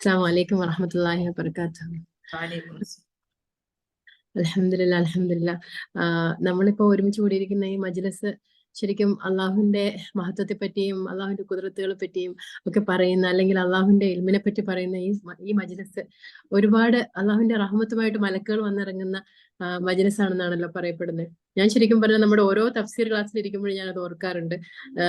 അസ്സാം عليكم ورحمة الله وبركاته അസ്സലാം. അൽഹംദുലില്ലാ അൽഹംദുലില്ലാ ആഹ് നമ്മളിപ്പോ ഒരുമിച്ച് കൂടിയിരിക്കുന്ന ഈ മജ്ലിസ് ശരിക്കും അള്ളാഹുവിന്റെ മഹത്വത്തെ പറ്റിയും അള്ളാഹുവിന്റെ കുതിരത്തുകളെ പറ്റിയും ഒക്കെ പറയുന്ന അല്ലെങ്കിൽ അള്ളാഹുവിന്റെ ഇൽമിനെ പറ്റി പറയുന്ന ഈ ഈ മജ്ലിസ് ഒരുപാട് അള്ളാഹുവിന്റെ റഹ്മത്തുമായിട്ട് മലക്കുകൾ വന്നിറങ്ങുന്ന മജ്ലിസ് ആണെന്നാണല്ലോ പറയപ്പെടുന്നത്. ഞാൻ ശരിക്കും പറഞ്ഞാൽ നമ്മുടെ ഓരോ തഫ്സീർ ക്ലാസ്സിൽ ഇരിക്കുമ്പോഴും ഞാൻ അത് ഓർക്കാറുണ്ട്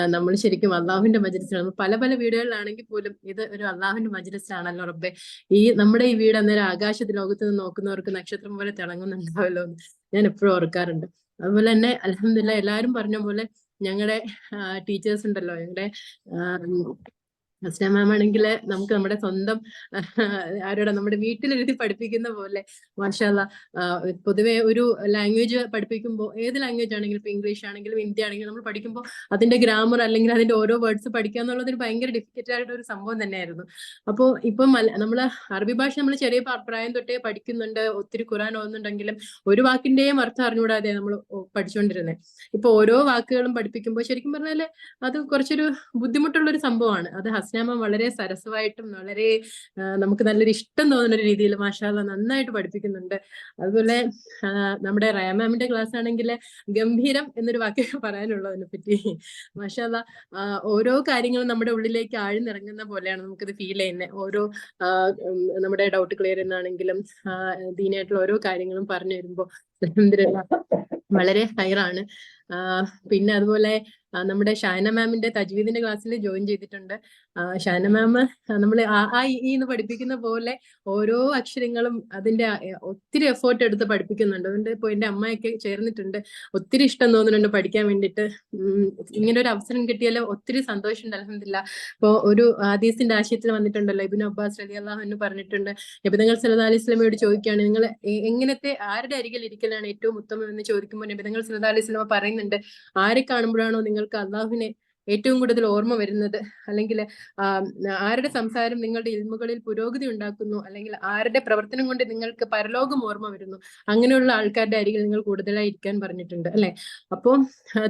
നമ്മൾ ശരിക്കും അള്ളാഹുവിന്റെ മജ്ലിസിലാണ് പല പല വീടുകളിലാണെങ്കിൽ പോലും ഇത് ഒരു അള്ളാഹുവിന്റെ മജ്ലിസിലാണല്ലോ റബ്ബെ. ഈ നമ്മുടെ ഈ വീട് അന്നേരം ആകാശത്ത് ലോകത്ത് നിന്ന് നോക്കുന്നവർക്ക് നക്ഷത്രം പോലെ തിളങ്ങുന്നുണ്ടാവല്ലോ എന്ന് ഞാൻ എപ്പോഴും ഓർക്കാറുണ്ട്. അതുപോലെ തന്നെ അലഹമില്ല എല്ലാവരും പറഞ്ഞ പോലെ ഞങ്ങളുടെ ടീച്ചേഴ്സ് ഉണ്ടല്ലോ ഞങ്ങളുടെ അസ്ലാം മാം ആണെങ്കിൽ നമുക്ക് നമ്മുടെ സ്വന്തം ആരോടെ നമ്മുടെ വീട്ടിലിരുത്തി പഠിപ്പിക്കുന്ന പോലെ മാഷാല്ല പൊതുവെ ഒരു ലാംഗ്വേജ് പഠിപ്പിക്കുമ്പോൾ ഏത് ലാംഗ്വേജ് ആണെങ്കിലും ഇപ്പൊ ഇംഗ്ലീഷ് ആണെങ്കിലും ഹിന്ദി ആണെങ്കിലും നമ്മൾ പഠിക്കുമ്പോൾ അതിന്റെ ഗ്രാമർ അല്ലെങ്കിൽ അതിന്റെ ഓരോ വേർഡ്സ് പഠിക്കുക എന്നുള്ളത് ഒരു ഭയങ്കര ഡിഫിക്കൽട്ട് ആയിട്ട് ഒരു സംഭവം തന്നെയായിരുന്നു. അപ്പോൾ ഇപ്പം നമ്മൾ അറബി ഭാഷ നമ്മൾ ചെറിയ പ്രായം തൊട്ടേ പഠിക്കുന്നുണ്ട് ഒത്തിരി ഖുറാൻ ഓന്നുണ്ടെങ്കിലും ഒരു വാക്കിന്റെയും അർത്ഥം അറിഞ്ഞുകൂടാതെ നമ്മൾ പഠിച്ചുകൊണ്ടിരുന്നത് ഇപ്പൊ ഓരോ വാക്കുകളും പഠിപ്പിക്കുമ്പോൾ ശരിക്കും പറഞ്ഞാൽ അത് കുറച്ചൊരു ബുദ്ധിമുട്ടുള്ള ഒരു സംഭവമാണ്. അത് ഹസ്നാമ വളരെ സരസമായിട്ടും വളരെ നമുക്ക് നല്ലൊരു ഇഷ്ടം തോന്നുന്ന ഒരു രീതിയിൽ മാഷാല നന്നായിട്ട് പഠിപ്പിക്കുന്നുണ്ട്. അതുപോലെ നമ്മുടെ റയമാമിന്റെ ക്ലാസ് ആണെങ്കിൽ ഗംഭീരം എന്നൊരു വാക്ക് പറയാനുള്ളൂ അതിനെ പറ്റി മാഷാല ഓരോ കാര്യങ്ങളും നമ്മുടെ ഉള്ളിലേക്ക് ആഴ്ന്നിറങ്ങുന്ന പോലെയാണ് നമുക്കിത് ഫീൽ ചെയ്യുന്നത് ഓരോ നമ്മുടെ ഡൗട്ട് ക്ലിയർ എന്നാണെങ്കിലും ദീനായിട്ടുള്ള ഓരോ കാര്യങ്ങളും പറഞ്ഞു വരുമ്പോൾ വളരെ ഹയറാണ് പിന്നെ അതുപോലെ നമ്മുടെ ഷാന മാമിന്റെ തജ്വീദിന്റെ ക്ലാസ്സിൽ ജോയിൻ ചെയ്തിട്ടുണ്ട്. ഷാന മാം നമ്മൾ ആ ഇന്ന് എന്ന് പഠിപ്പിക്കുന്ന പോലെ ഓരോ അക്ഷരങ്ങളും അതിന്റെ ഒത്തിരി എഫേർട്ട് എടുത്ത് പഠിപ്പിക്കുന്നുണ്ട്. അതുകൊണ്ട് ഇപ്പൊ എന്റെ അമ്മയൊക്കെ ചേർന്നിട്ടുണ്ട്. ഒത്തിരി ഇഷ്ടം തോന്നുന്നുണ്ട് പഠിക്കാൻ വേണ്ടിയിട്ട് ഇങ്ങനെ ഒരു അവസരം കിട്ടിയാൽ ഒത്തിരി സന്തോഷമുണ്ട് അലഹമില്ല ഇപ്പൊ ഒരു ആദീസിന്റെ ആശയത്തിൽ വന്നിട്ടുണ്ടല്ലോ ഇബിൻ അബ്ബാസ് അലി അള്ളാഹു എന്ന് പറഞ്ഞിട്ടുണ്ട്. നബിതങ്ങൾ സല്ലല്ലാഹു അലൈഹി സ്വലമയോട് ചോദിക്കുകയാണ് നിങ്ങൾ എങ്ങനത്തെ ആരുടെ അരികിൽ ഇരിക്കലാണ് ഏറ്റവും ഉത്തമം? എന്ന് ചോദിക്കുമ്പോൾ നബിതങ്ങൾ സല്ലല്ലാഹു അലൈഹി സ്വലമ പറയുന്നുണ്ട് ആരെ കാണുമ്പോഴാണോ നിങ്ങൾക്ക് അള്ളാഹുവിനെ ഏറ്റവും കൂടുതൽ ഓർമ്മ വരുന്നത്. അല്ലെങ്കിൽ ആരുടെ സംസാരം നിങ്ങളുടെ ഇൽമുകളിൽ പുരോഗതി ഉണ്ടാക്കുന്നു അല്ലെങ്കിൽ ആരുടെ പ്രവർത്തനം കൊണ്ട് നിങ്ങൾക്ക് പരലോകം ഓർമ്മ വരുന്നു അങ്ങനെയുള്ള ആൾക്കാരുടെ അരികിൽ നിങ്ങൾ കൂടുതലായി ഇരിക്കാൻ പറഞ്ഞിട്ടുണ്ട് അല്ലെ? അപ്പോൾ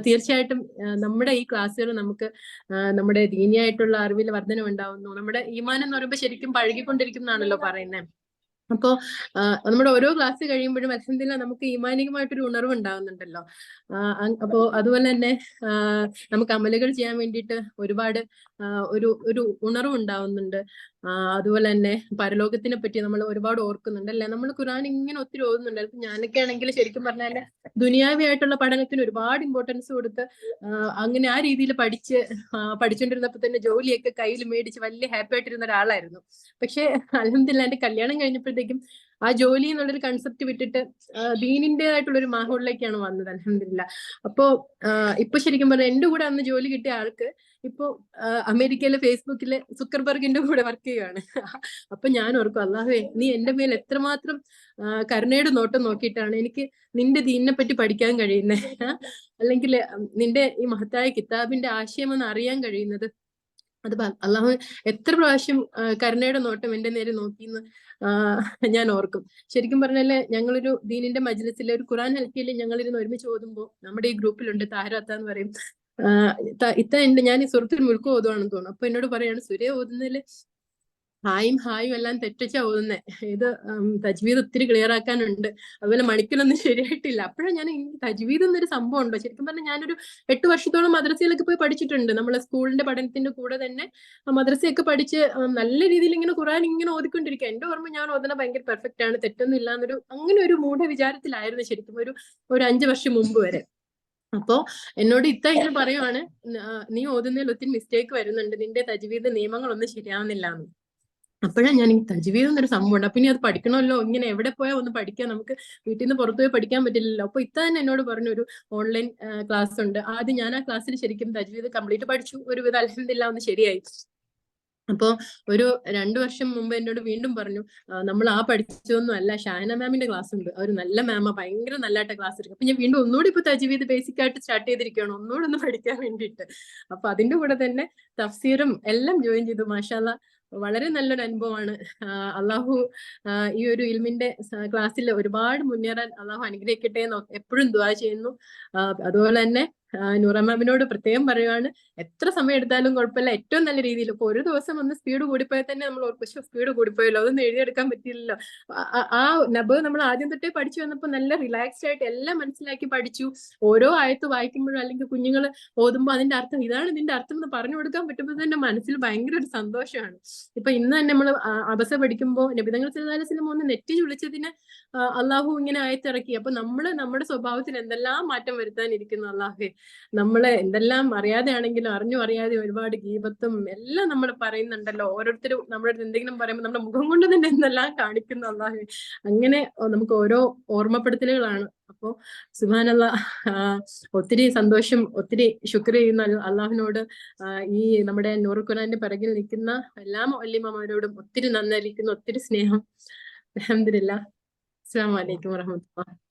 തീർച്ചയായിട്ടും നമ്മുടെ ഈ ക്ലാസ്സുകൾ നമുക്ക് നമ്മുടെ ദീനിയായിട്ടുള്ള അറിവിൽ വർധനം ഉണ്ടാവുന്നു നമ്മുടെ ഈമാനം എന്ന് പറയുമ്പോൾ ശരിക്കും പഴകിക്കൊണ്ടിരിക്കുന്നതാണല്ലോ പറയുന്നത് അപ്പോ നമ്മുടെ ഓരോ ക്ലാസ് കഴിയുമ്പോഴും അച്ഛന്തില്ല നമുക്ക് ഈമാനികമായിട്ടൊരു ഉണർവ് ഉണ്ടാകുന്നുണ്ടല്ലോ ആ, അങ് അപ്പോ അതുപോലെ തന്നെ നമുക്ക് അമലുകൾ ചെയ്യാൻ വേണ്ടിയിട്ട് ഒരുപാട് ഒരു ഒരു ഉണർവ് ഉണ്ടാവുന്നുണ്ട് അതുപോലെ തന്നെ പരലോകത്തിനെ പറ്റി നമ്മൾ ഒരുപാട് ഓർക്കുന്നുണ്ട് അല്ലെ? നമ്മൾ ഖുറാൻ ഇങ്ങനെ ഒത്തിരി ഓതുന്നുണ്ട്. ഞാനൊക്കെ ആണെങ്കിൽ ശരിക്കും പറഞ്ഞാൽ ദുനിയാവിയായിട്ടുള്ള പഠനത്തിന് ഒരുപാട് ഇമ്പോർട്ടൻസ് കൊടുത്ത് അങ്ങനെ ആ രീതിയിൽ പഠിച്ച് പഠിച്ചുകൊണ്ടിരുന്നപ്പോൾ പഠിച്ചുകൊണ്ടിരുന്നപ്പോ തന്നെ ജോലിയൊക്കെ കയ്യിൽ മേടിച്ച് വലിയ ഹാപ്പി ആയിട്ടിരുന്ന ഒരാളായിരുന്നു. പക്ഷെ അലഹമില്ല എന്റെ കല്യാണം കഴിഞ്ഞപ്പോഴത്തേക്കും ആ ജോലി എന്നുള്ളൊരു കൺസെപ്റ്റ് വിട്ടിട്ട് ദീനിന്റെതായിട്ടുള്ള ഒരു മാഹോളിലേക്കാണ് വന്നത് അലഹമില്ല അപ്പോ ഇപ്പൊ ശരിക്കും പറഞ്ഞാൽ എന്റെ കൂടെ അന്ന് ജോലി കിട്ടിയ ആൾക്ക് ഇപ്പോ അമേരിക്കയിലെ ഫേസ്ബുക്കിലെ സുക്കർബർഗിന്റെ കൂടെ വർക്ക് ചെയ്യുകയാണ് അപ്പൊ ഞാൻ ഓർക്കും അള്ളാഹുവേ നീ എന്റെ മേൽ എത്രമാത്രം കരുണയുടെ നോട്ടം നോക്കിയിട്ടാണ് എനിക്ക് നിന്റെ ദീനിനെ പറ്റി പഠിക്കാൻ കഴിയുന്നത്? അല്ലെങ്കിൽ നിന്റെ ഈ മഹത്തായ കിതാബിന്റെ ആശയം ഒന്ന് അറിയാൻ കഴിയുന്നത് അത് അള്ളാഹു എത്ര പ്രാവശ്യം കരുണയുടെ നോട്ടം എന്റെ നേരെ നോക്കി എന്ന് ഞാൻ ഓർക്കും. ശരിക്കും പറഞ്ഞാൽ ഞങ്ങളൊരു ദീനിന്റെ മജ്ലിസിൽ ഒരു ഖുറാൻ ഹൽക്കയിൽ ഞങ്ങളിരുന്ന് ഒരുമിച്ച് ഓതുമ്പോൾ നമ്മുടെ ഈ ഗ്രൂപ്പിലുണ്ട് താരത്ത എന്ന് പറയും. ഇത്ത എന്റെ ഞാൻ ഈ സുഹൃത്തിൽ മുഴുക്ക ഓതുവാണെന്ന് തോന്നുന്നു. അപ്പൊ എന്നോട് പറയാണ് സുരേ ഓതുന്നതിൽ ഹായും ഹായും എല്ലാം തെറ്റിച്ചാ ഓതുന്നേ. ഇത് തജ്വീദ് ഒത്തിരി ക്ലിയർ ആക്കാനുണ്ട്. അതുപോലെ മണിക്കലൊന്നും ശരിയായിട്ടില്ല. അപ്പോഴാണ് ഞാൻ തജ്വീദ് എന്നൊരു സംഭവം ഉണ്ടോ? ശരിക്കും പറഞ്ഞാൽ ഞാനൊരു എട്ട് വർഷത്തോളം മദ്രസയിലൊക്കെ പോയി പഠിച്ചിട്ടുണ്ട്. നമ്മളെ സ്കൂളിന്റെ പഠനത്തിന്റെ കൂടെ തന്നെ മദ്രസയൊക്കെ പഠിച്ച് നല്ല രീതിയിൽ ഇങ്ങനെ ഖുറാൻ ഇങ്ങനെ ഓതിക്കൊണ്ടിരിക്കുക എന്റെ ഓർമ്മ ഞാൻ ഓതുന്ന ഭയങ്കര പെർഫെക്റ്റ് ആണ്. തെറ്റൊന്നും ഇല്ല എന്നൊരു അങ്ങനെ ഒരു മൂഢ വിചാരത്തിലായിരുന്നു ശരിക്കും ഒരു ഒരു അഞ്ചു വർഷം മുമ്പ് വരെ. അപ്പോ എന്നോട് ഇത്ത ഇങ്ങനെ പറയുവാണ് നീ ഓതുന്നതിൽ ഒത്തിരി മിസ്റ്റേക്ക് വരുന്നുണ്ട്. നിന്റെ തജ്വീദ് നിയമങ്ങളൊന്നും ശരിയാവുന്നില്ല എന്ന് അപ്പോഴാണ് ഞാൻ ഈ തജ്വീദ് എന്നൊരു സംഭവം ഉണ്ട്. അപ്പൊ അത് പഠിക്കണമല്ലോ? ഇങ്ങനെ എവിടെ പോയാൽ ഒന്ന് പഠിക്കാം? നമുക്ക് വീട്ടിൽ നിന്ന് പുറത്തു പോയി പഠിക്കാൻ പറ്റില്ലല്ലോ? അപ്പൊ ഇത്ത തന്നെ എന്നോട് പറഞ്ഞു ഒരു ഓൺലൈൻ ക്ലാസ് ഉണ്ട്. ആദ്യം ഞാൻ ആ ക്ലാസ്സിൽ ശരിക്കും തജ്വീദ് കംപ്ലീറ്റ് പഠിച്ചു. ഒരു ഒരുവിധ അലഹമില്ല ഒന്ന് ശരിയായി. അപ്പോ ഒരു രണ്ടു വർഷം മുമ്പ് എന്നോട് വീണ്ടും പറഞ്ഞു നമ്മൾ ആ പഠിച്ചതൊന്നും അല്ല. ഷാന മാമിന്റെ ക്ലാസ് ഉണ്ട്. ഒരു നല്ല മാമ ഭയങ്കര നല്ലതായിട്ട് ക്ലാസ് എടുക്കും. അപ്പൊ ഞാൻ വീണ്ടും ഒന്നുകൂടി ഇപ്പൊ തജ്വീദ് ബേസിക് ആയിട്ട് സ്റ്റാർട്ട് ചെയ്തിരിക്കുകയാണ്. ഒന്നുകൂടി ഒന്ന് പഠിക്കാൻ വേണ്ടിയിട്ട്. അപ്പൊ അതിന്റെ കൂടെ തന്നെ തഫ്സീറും എല്ലാം ജോയിൻ ചെയ്തു. മാഷാല്ല വളരെ നല്ലൊരു അനുഭവമാണ്. അള്ളാഹു ഈ ഒരു ഇൽമിന്റെ ക്ലാസ്സിൽ ഒരുപാട് മുന്നേറാൻ അള്ളാഹു അനുഗ്രഹിക്കട്ടെ എന്ന് എപ്പോഴും ദുവാ ചെയ്യുന്നു. അതുപോലെ തന്നെ നൂറ മാമിനോട് പ്രത്യേകം പറയുവാണ് എത്ര സമയം എടുത്താലും കുഴപ്പമില്ല. ഏറ്റവും നല്ല രീതിയിൽ ഇപ്പൊ ഒരു ദിവസം ഒന്ന് സ്പീഡ് കൂടിപ്പോയാൽ തന്നെ നമ്മൾ പക്ഷെ സ്പീഡ് കൂടിപ്പോയല്ലോ അതൊന്നും എഴുതിയെടുക്കാൻ പറ്റില്ലല്ലോ ആ- നബ് നമ്മൾ ആദ്യം തൊട്ടേ പഠിച്ചു വന്നപ്പോൾ നല്ല റിലാക്സ്ഡ് ആയിട്ട് എല്ലാം മനസ്സിലാക്കി പഠിച്ചു. ഓരോ ആയത്ത് വായിക്കുമ്പോഴും അല്ലെങ്കിൽ കുഞ്ഞുങ്ങൾ ഓതുമ്പോൾ അതിന്റെ അർത്ഥം ഇതാണ് ഇതിന്റെ അർത്ഥം എന്ന് പറഞ്ഞു കൊടുക്കാൻ പറ്റുമ്പോൾ തന്നെ മനസ്സിൽ ഭയങ്കര ഒരു സന്തോഷമാണ്. ഇപ്പൊ ഇന്ന് തന്നെ നമ്മൾ അബസ പഠിക്കുമ്പോൾ നബിതങ്ങൾ സിലം ഒന്ന് നെറ്റി ചുളിച്ചതിന് അള്ളാഹു ഇങ്ങനെ ആയത്തിറക്കി. അപ്പൊ നമ്മൾ നമ്മുടെ സ്വഭാവത്തിൽ എന്തെല്ലാം മാറ്റം വരുത്താനിരിക്കുന്നു അള്ളാഹു? നമ്മളെ എന്തെല്ലാം അറിയാതെ ആണെങ്കിലും അറിഞ്ഞു അറിയാതെ ഒരുപാട് ഗീപത്തും എല്ലാം നമ്മൾ പറയുന്നുണ്ടല്ലോ. ഓരോരുത്തരും നമ്മുടെ അടുത്ത് എന്തെങ്കിലും പറയുമ്പോൾ നമ്മുടെ മുഖം കൊണ്ട് തന്നെ എന്തെല്ലാം കാണിക്കുന്നു അള്ളാഹു. അങ്ങനെ നമുക്ക് ഓരോ ഓർമ്മപ്പെടുത്തലുകളാണ്. അപ്പോ സുബാനല്ല ഒത്തിരി സന്തോഷം ഒത്തിരി ശുക്ർ ചെയ്യുന്ന അള്ളാഹുവിനോട് ഈ നമ്മുടെ നൂറുഖുറാന്റെ പിറകിൽ നിൽക്കുന്ന എല്ലാ മൊല്ലിമാരോടും ഒത്തിരി നന്നായിരിക്കുന്നു ഒത്തിരി സ്നേഹം. അലഹമില്ല അസ്സാം വലൈക്കും വറഹമത്തുള്ള